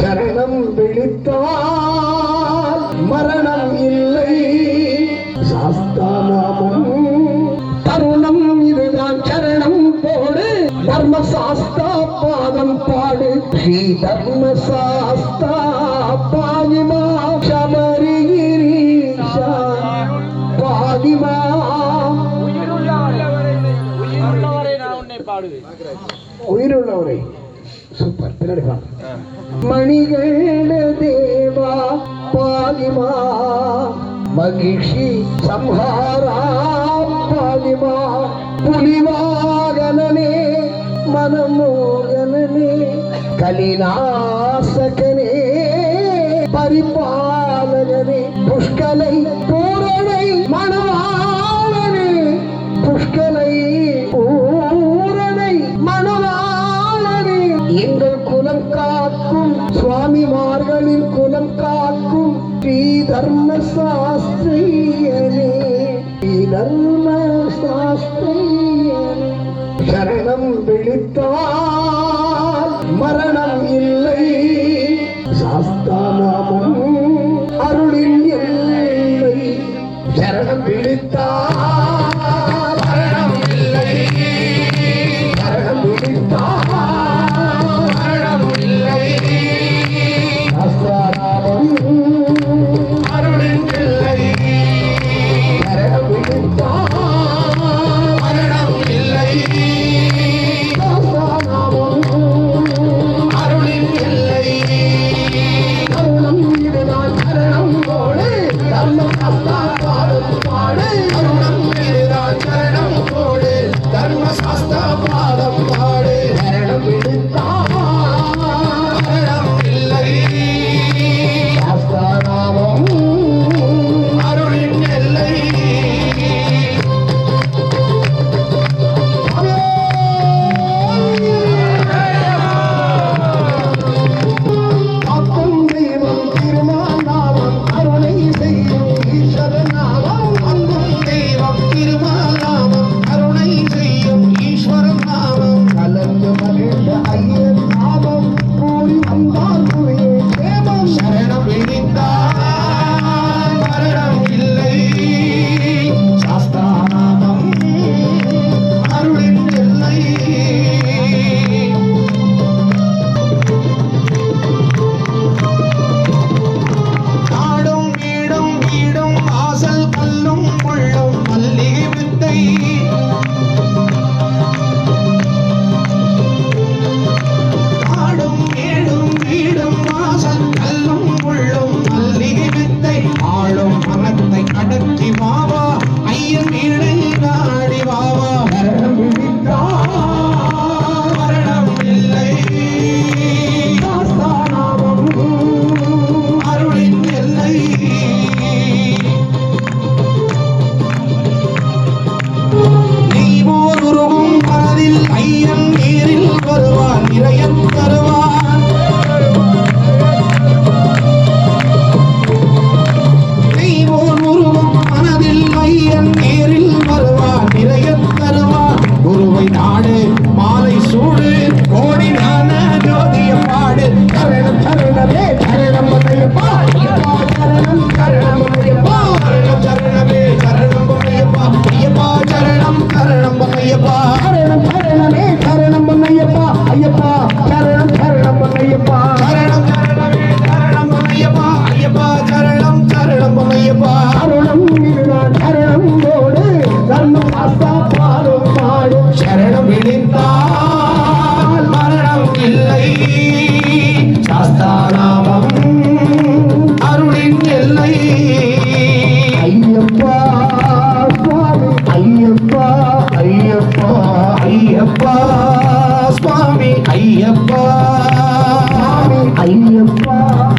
சரணம் விழித்தால் மரணம் இல்லை. சாஸ்தானாமும் தருணம் இதுதான். சரணம் போடு தர்ம சாஸ்தா பாதம் பாடு. ஸ்ரீ தர்ம சாஸ்தா பாதிமா சபரிகிரீஷா. பாதிமா. உயிருள்ளவரை. சூப்பர். பின்னாடி மணிகள தேவா பாதிமா மகிஷி சம்ஹாரா பாதிமா புலிவாகனனே மனமோகனனே கலிநாசகனே பரிபாலகனே புஷ்கலை பூரணை மணவாளனே புஷ்கலை தர்மசாஸ்திரியனே தர்மசாஸ்திரியனே சரணம் விழித்தால் மரணம் இல்லை சாஸ்தானாமும் அருளில் இல்லை சரணம் விழித்தால் ஐயப்பா. ஐயப்பா.